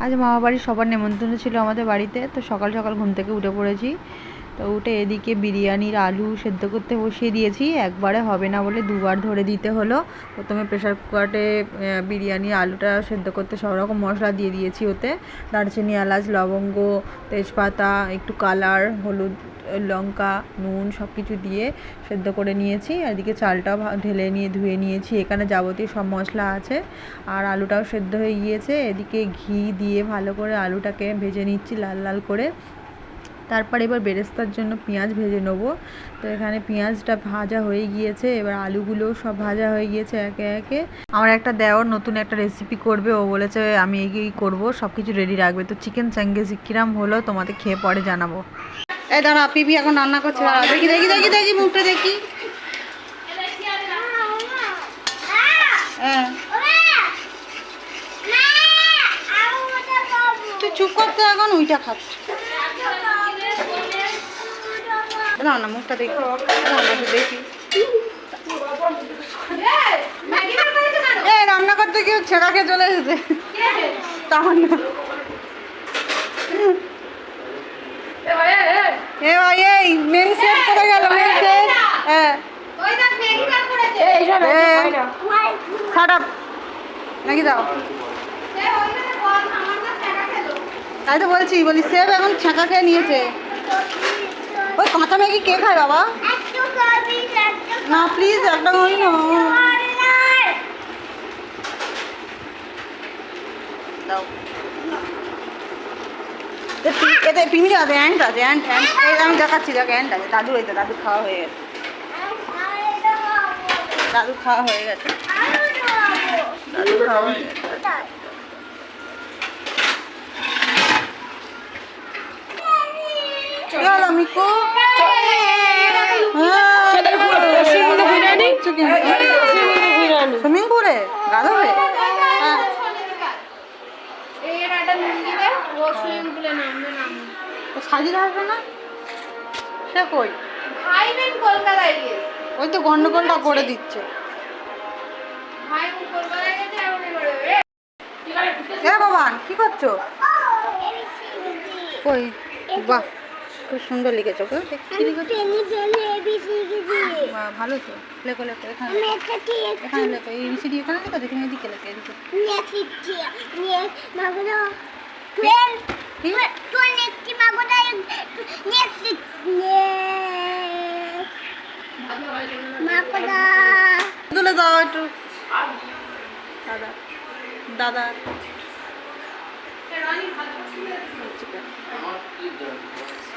আজ মামা বাড়ির সবার নেমন্তন্ন ছিল আমাদের বাড়িতে, তো সকাল সকাল ঘুম থেকে উঠে পড়েছি। তো ওটা এদিকে বিরিয়ানির আলু সেদ্ধ করতে বসিয়ে দিয়েছি। একবারে হবে না বলে দুবার ধরে দিতে হলো। প্রথমে প্রেশার কুকারে বিরিয়ানি আলুটা সেদ্ধ করতে সব রকম মশলা দিয়ে দিয়েছি ওতে। দারচিনি, এলাচ, লবঙ্গ, তেজপাতা, একটু কালার, হলুদ, লঙ্কা, নুন সব কিছু দিয়ে সেদ্ধ করে নিয়েছি। আর এদিকে চালটাও ঢেলে নিয়ে, ধুয়ে নিয়েছি। এখানে যাবতীয় সব মশলা আছে। আর আলুটাও সেদ্ধ হয়ে গিয়েছে। এদিকে ঘি দিয়ে ভালো করে আলুটাকে ভেজে নিচ্ছি লাল লাল করে। তারপর এবার বেরেস্তার জন্য পেঁয়াজ ভেজে নেব। তো এখানে পেঁয়াজটা ভাজা হয়ে গিয়েছে, এবার আলুগুলোও সব ভাজা হয়ে গিয়েছে একে একে। আমার একটা দেওয়ার নতুন একটা রেসিপি করবে, ও বলেছে আমি এগিয়েই করব সব কিছু রেডি রাখবে। তো চিকেন চাঙ্গেজি কিরাম হলো তোমাদের খেয়ে পরে জানাব। এই দাঁড়া পিপি এখন রান্না করছে। দেখি দেখি দেখি দেখি, মুখটা দেখি। হ্যাঁ। চুপ করতে এখন, ওইটা খাচ্ছ। না না মুখটা দেখি। দেখি। এই রান্না করতে কেউ ছেঁড়া খেয়ে চলে এসেছে। তামান্না। এ ভাই এই মেন সেট করে গেল মেন সেট হ্যাঁ। Shut up. নাকি দাও? তাই তো বলছি বলি সেব এখন ছাঁকা খেয়ে নিয়েছে। ওই কাঁচা ম্যাগি কে খায় বাবা? না প্লিজ একটা না। দাও। এতে পিমিড়ি আছে অ্যান্ট আছে অ্যান্ট অ্যান্ট এই আমি দেখাচ্ছি দেখ অ্যান্ট আছে দাদু হয়েছে দাদু খাওয়া হয়ে গেছে। দাদু খাওয়া হয়ে গেছে। দাদু খাওয়া হয়ে গেছে। মিকু সুইমিং পুলে গাধা হয়ে সাজিয়ে আসবে না? সে কই? ওই তো গন্ডগোলটা করে দিচ্ছে। এ বাবান কি করছ? কই? বাহ। খুব সুন্দর লিখেছো গো। কি লিখেছো? ভালো তো। লেখো লেখো এখানে এখানে লেখো এই বিসিডি এখানে লেখো এখানে এদিকে লেখো এদিকে। কি তুলে দাও একটু। দাদা দাদা।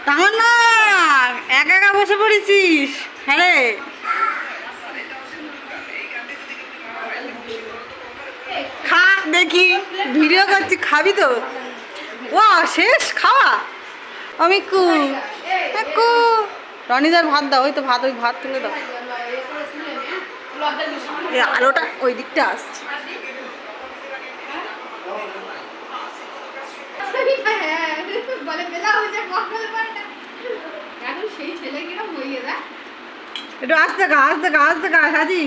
না একা একা বসে পড়েছিস? হ্যাঁ খা, দেখি, ভিডিও করছি, খাবি তো? ও শেষ খাওয়া? আমি কু কু। রনিদার ভাত দাও, ওই তো ভাত, ওই ভাত তুলে দাও। আলোটা ওই দিকটা আসছে। একটু আসতে খা আসতে খা আসতে খা সাজি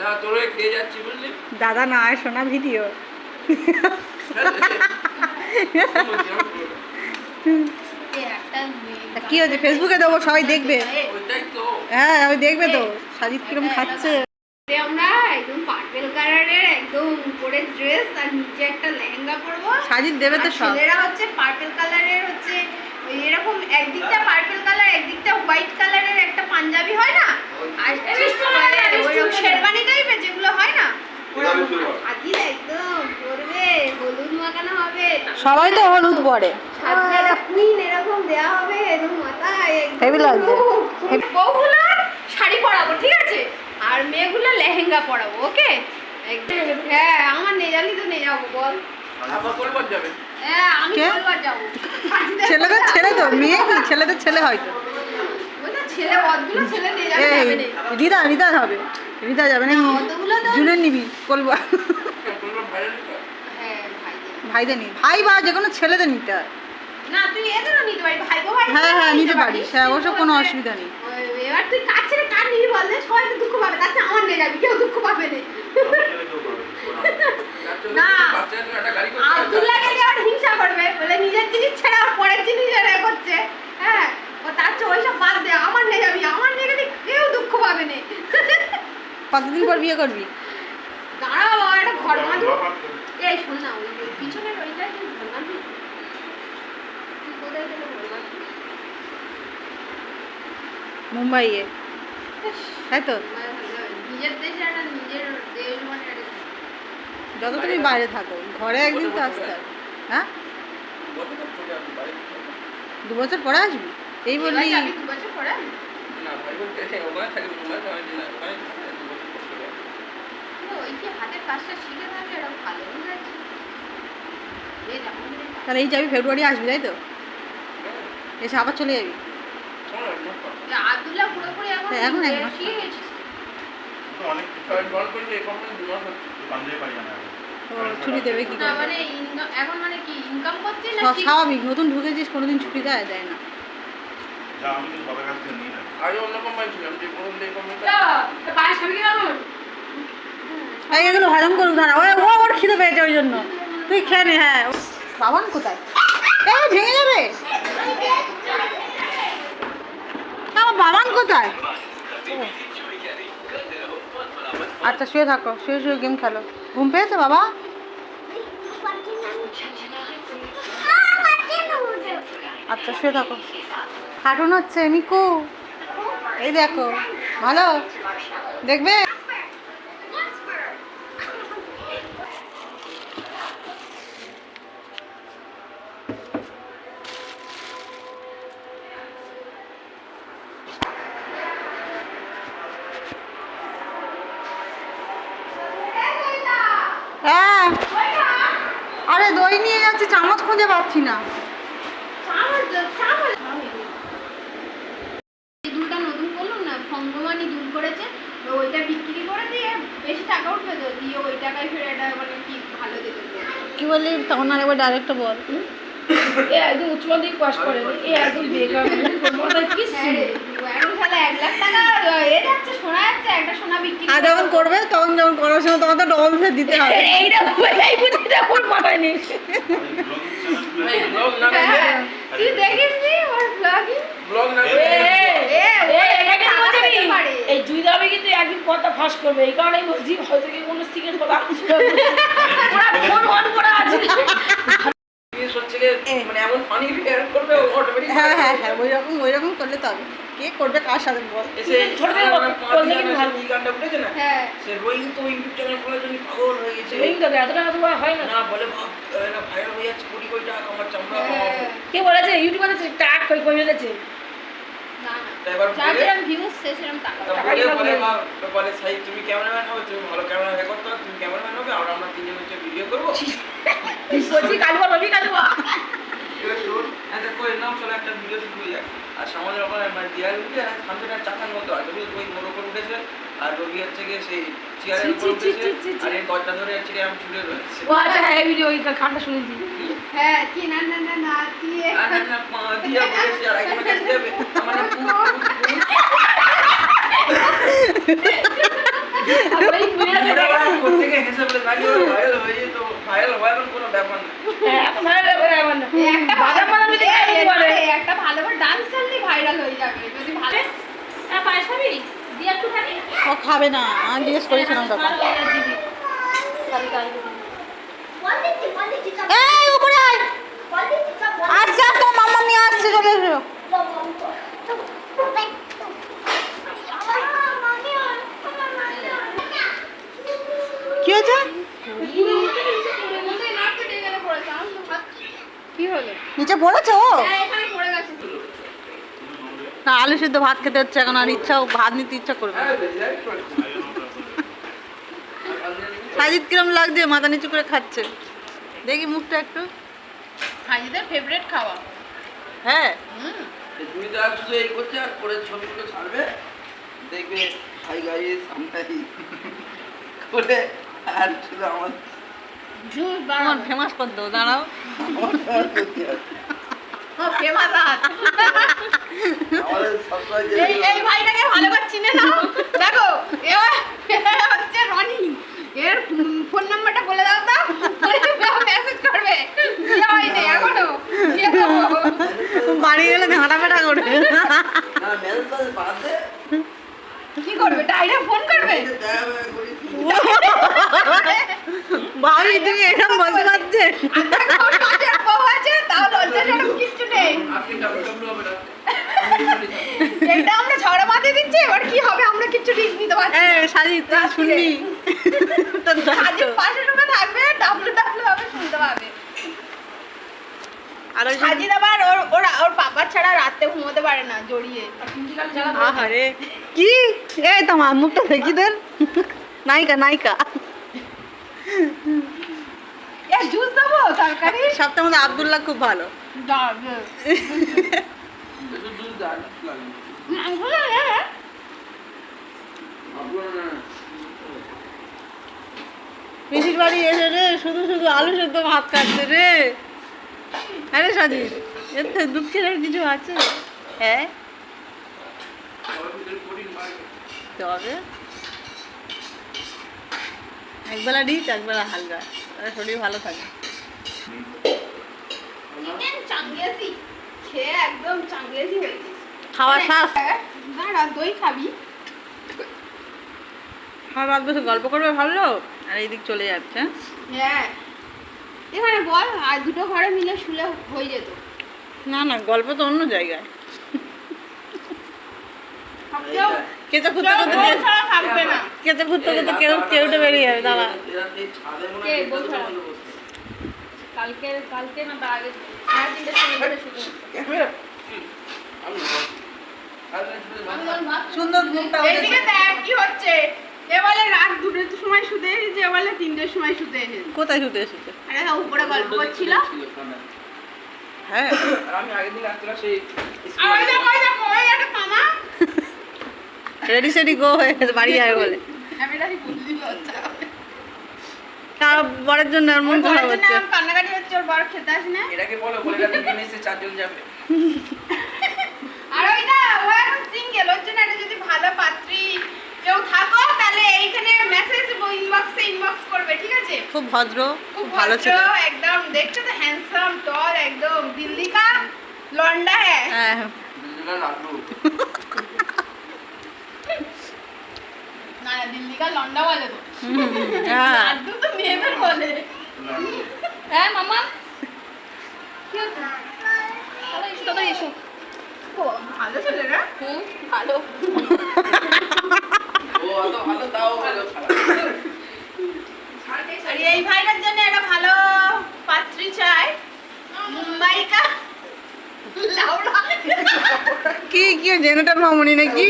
না তোরা খেয়ে যাচ্ছি বুঝলি? দাদা না শোনা ভিডিও। কি হচ্ছে ফেসবুকে দেবো সবাই দেখবে। হ্যাঁ ওই দেখবে তো। সাজিদ কিরম খাচ্ছে। আমরা একদম পার্পেল কালারের একদম উপরে ড্রেস আর নিচে একটা লেহেঙ্গা পরবো। সাজিদ দেবে তো সব। ছেলেরা হচ্ছে পার্পেল কালারের হচ্ছে এরকম একদিকটা পার্পেল কালার একদিকটা হোয়াইট কালারের একটা পাঞ্জাবি হয় না? আর শেরবানি টাইপের যেগুলো হয় না? ওরকম সাজিয়ে একদম পরবে হলুদ মাখানো হবে সবাই তো হলুদ পরে। এরকম দেওয়া হবে এরকম মাথায় শাড়ি পরাবো ঠিক আছে আর মেয়েগুলো লেহেঙ্গা পরাবো ওকে? হ্যাঁ আমার নেজালি তো নিয়ে যাব বল। আবার কলবার যাবে। হ্যাঁ ছেলেদের ছেলে তো মেয়ে কি? ছেলেদের ছেলে হয়তো। রিদা রিদা হবে। রিদা যাবে না জুনের নিবি কলবা হ্যাঁ ভাই ভাইদের নি ভাই বা যে কোনো ছেলেদের নিতে হয়। না তুই এদেরও নিতে পারি ভাই ভাই হ্যাঁ হ্যাঁ নিতে পারিস। হ্যাঁ অবশ্য কোনো অসুবিধা নেই। এবার তুই নিয়ে বললে সবাই তো দুঃখ পাবে তাতে আমার নিয়ে যাবি কেউ দুঃখ পাবে না। হিংসা করবে বলে নিজের জিনিস ছেড়ে আর পরের জিনিস এ করছে। হ্যাঁ ও তার চেয়ে ওইসব বাদ দে আমার নিয়ে যাবি আমার নিয়ে গেলে কেউ দুঃখ পাবে না। কতদিন পর বিয়ে করবি? দাঁড়া বাবা একটা ঘর বাঁধু। এই শোন না ওই ওই পিছনের ওইটা তুই ঘর বাঁধবি কোথায় গেলে ঘর বাঁধবি মুম্বাইয়ে। তাই তো যত তুমি বাইরে থাকো ঘরে একদিন তো আসতে হবে। হ্যাঁ? দু বছর পরে আসবি? এই বললি। তাহলে এই যাবি ফেব্রুয়ারি আসবি তাই তো? এসে আবার চলে যাবি? এখন হ্যাঁ, এক মাস অনেক জল করেছে এই দু মাস হচ্ছে। পাঞ্জাবি পারি না ছুটি দেবে কি মানে এখন মানে কি ইনকাম করছিস না স্বাভাবিক নতুন ঢুকেছিস কোনোদিন ছুটি দেয় দেয় না। আমি কিন্তু বাবার কাছ থেকে নিই না আগে অন্য কোম্পানি ছিলাম যে কোনো এই কোম্পানিটা এই এগুলো হজম করুক ও ওর খিদে পেয়েছে ওই জন্য। তুই খেয়ে নে হ্যাঁ। বাবান কোথায় এই ভেঙে যাবে আমার বাবান কোথায়? আচ্ছা শুয়ে থাকো, শুয়ে শুয়ে গেম খেলো। ঘুম পেয়েছে বাবা? আচ্ছা শুয়ে থাকো। কার্টুন হচ্ছে, মিকু। এই দেখো, ভালো? দেখবে হ্যাঁ আরে দই নিয়ে যাচ্ছি চামচ খুঁজে পাচ্ছি না। চামচ দাও, চামচ। এই দুলটা নতুন করলাম না ভঙ্গমানি দুল করেছে ওইটা বিক্রি করে দিয়ে বেশি টাকা উঠবে তো দিয়ে ওই টাকায় ফের এটা মানে কি ভালো দিতে কি বললি? তখন আর একবার ডাইরেক্ট বল। এ একদম উচ্চ মাধ্যমিক পাস করে এ একদম বেকার মাথায় কি হ্যাঁ আর যখন। করবে তখন যখন করার সময় তখন তো ডবল ফের দিতে হবে। এইটা মাথায় নেই। হ্যাঁ, দেখিস নি ওর ব্লগিং ব্লগ না এ, এ। এই জুই দাবি কিন্তু একদিন কথা ফাঁস করবে এই কারণেই বলছি হয়তো কি কোনো সিগারেট কথা ওরা ফোন অন করা আছে জিনিস হচ্ছে গিয়ে মানে এমন ফানি করবে অটোমেটিক হ্যাঁ হ্যাঁ হ্যাঁ ওই রকম ওই রকম করলে তো হবে কে করবে কার সাথে বল। এসে ছোট থেকে দিন কিন্তু ভালো। গানটা উঠেছে না? হ্যাঁ। সে রোহিং তো ইউটিউব চ্যানেল খোলার জন্য পাগল হয়ে গেছে। এই তো এত বড় হয় না। না বলে ভাব এরা ভাইরাল হয়ে যাচ্ছে কোটি কোটি টাকা আমার চামড়া হ্যাঁ। কে বলেছে? ইউটিউবে তো টাক কই কই না না। টাকা তা টাকা তো সাই তুমি ক্যামেরাম্যান হবে তুমি ভালো ক্যামেরা করতে হবে তুমি ক্যামেরাম্যান হবে আর আমরা তিনজন হচ্ছে ভিডিও করব। বলছি কালুয়া রবি কালুয়া। এবার শোন একটা করে নাম চলো একটা ভিডিও শুরু হয়ে যাক। আর সমাজের ওখানে মানে দেয়াল উঠে আর সামনে একটা চাকার মতো আর রবি ওই মোড় উপর উঠেছে আর রবি হচ্ছে গিয়ে সেই চেয়ারের উপর উঠেছে। আর এই দরজা ধরে হচ্ছে গিয়ে আমি চুলে রয়েছে ও আচ্ছা হ্যাঁ ভিডিও ওই খানটা শুনেছি। হ্যাঁ কি না না না না দিয়ে। আর না না পা দিয়া বলেছে আর একবার কাছে যাবে আমার একটা। এই একটা ভালো ডান্স করলেই ভাইরাল হয়ে যাবে যদি ভালো হ্যাঁ, পায়েস খাবি? দিয়ে একটুখানি? ও খাবে না আমি জিজ্ঞেস করেছিলাম তখন হয়ে। এই উপরে আয়। আর যা তো মাম্মা নিয়ে আসছে চলে এসো। নিচে পড়েছে ও? হ্যাঁ এখানে পড়ে গেছে। না আলু সিদ্ধ ভাত খেতে হচ্ছে এখন আর ইচ্ছা ভাত নিতে ইচ্ছা করবে সাজিদ কিরম লাগছে? মাথা নিচু করে খাচ্ছে। দেখি মুখটা একটু। হাজিদের ফেভারিট খাওয়া। হ্যাঁ। তুমি তো আর শুধু এই করছে আর করে ছবিগুলো ছাড়বে। দেখবে হাই গাইস আমরা করে আর শুধু আমার তোমার ফেমাস কর দাঁড়াও যে এই ভাইটাকে ভালো করে চিনে নাও। দেখো হচ্ছে রনি এর ফোন নাম্বারটা বলে দাও তো। মেসেজ করবে। হয়নি এখনও। বাড়ি গেলে ঝাঁটা ফাটা করবে। কি করবে? ডাইরেক্ট ফোন করবে? ভাবি তুমি এরকম বলতে পারছে? এটা আমরা ঝগড়া বাঁধিয়ে দিচ্ছি, এবার কি হবে আমরা কিচ্ছু নিতে পারছি সাজি তুই শুনবি সাজির পাশে ঢুকে থাকবে, ডাবলু ডাবলু হবে, শুনতে পাবে। আর সাজিদ আবার ওর- ওর ওর বাবার ছাড়া রাতে ঘুমোতে পারে না জড়িয়ে। আহারে। কি? এই তো আমার মুখটা দেখি তোর। নায়িকা নায়িকা। জুস দেবো? তরকারি? সপ্তাহের মধ্যে আব্দুল্লাহ খুব ভালো। লাগে, হ্যাঁ? পিসির বাড়ি এসে রে শুধু শুধু আলু সেদ্ধ ভাত খাচ্ছে রে। আরে সাজি এতে দুঃখের আর কিছু আছে? হ্যাঁ। তবে একবেলা ডিচ একবেলা হালকা। শরীর ভালো থাকে। চাঙ্গিয়াসি হয়ে গেছে। খাওয়ার শ্বাস হ্যাঁ, দাঁড়া দই খাবি। খাওয়ার বাদ বসে গল্প করবে ভাবলো? আর এইদিক চলে যাচ্ছে হ্যাঁ? এখানে বল আর দুটো ঘরে মিলে শুলে হয়ে যেত। না না গল্প তো অন্য জায়গায়। কেঁচা ছাড়া থাকবে না। কেঁচা ফুটতে করতে কেউ কেউটে বেরিয়ে যাবে দাঁড়া। হয়? কালকে কালকে না তার আগে ভাত- সুন্দর মুখটা এইদিকে দেখ কি হচ্ছে? এ রাত দুটোর সময় শুতে এসেছে এ বলে তিনটের সময় শুতে এসেছে। কোথায় শুতে এসেছে? আরে হ্যাঁ, উপরে গল্প করছিল। হ্যাঁ। আমি আগের দিন রাত্রে সেই আর ওই দেখো ওই একটা কামা রেডি সেডি গো হয়ে গেছে বাড়ি যাবে বলে। তার বরের জন্য আর মন খারাপ হচ্ছে। কান্নাকাটি হচ্ছে ওর বর খেতে আসে না? এটাকে বলো বলে এসে চারজন যাবে। আর ওইটা ও এখন সিঙ্গেল ওর জন্য একটা যদি ভালো পাত্রী কেউ থাকো তাহলে এইখানে মেসেজ ইনবক্সে ইনবক্স করবে ঠিক আছে? খুব ভদ্র খুব ভালো ছিল। একদম দেখছ তো হ্যান্ডসাম টল একদম দিল্লি কা লন্ডা হ্যাঁ। হ্যাঁ দুজনা লাড্ডু না না, দিল্লি কা লন্ডা বলে তো হুম, হ্যাঁ লাড্ডু তো মেয়েদের বলে হ্যাঁ মামা কি তাহলে এসো তাড়াতাড়ি এসো ভালো ছেলে না হুম ভালো ও অত ভালো তাও ভালো আর এই ভাইটার জন্য একটা ভালো পাত্রী চাই মুম্বাই কা কি কি জেনারেটর মামুনি নাকি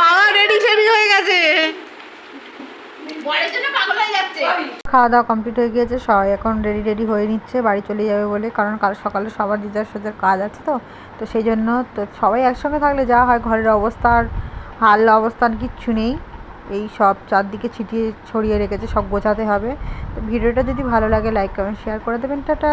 বাবা রেডি সেডি হয়ে গেছে। খাওয়া দাওয়া কমপ্লিট হয়ে গিয়েছে সবাই এখন রেডি রেডি হয়ে নিচ্ছে বাড়ি চলে যাবে বলে কারণ কাল সকালে সবার দিদার সাথে কাজ আছে তো তো সেই জন্য তো সবাই একসঙ্গে থাকলে যা হয় ঘরের অবস্থার হাল অবস্থান কিচ্ছু নেই। এই সব চারদিকে ছিটিয়ে ছড়িয়ে রেখেছে সব গোছাতে হবে। তো ভিডিওটা যদি ভালো লাগে লাইক কমেন্ট শেয়ার করে দেবেন টাটা।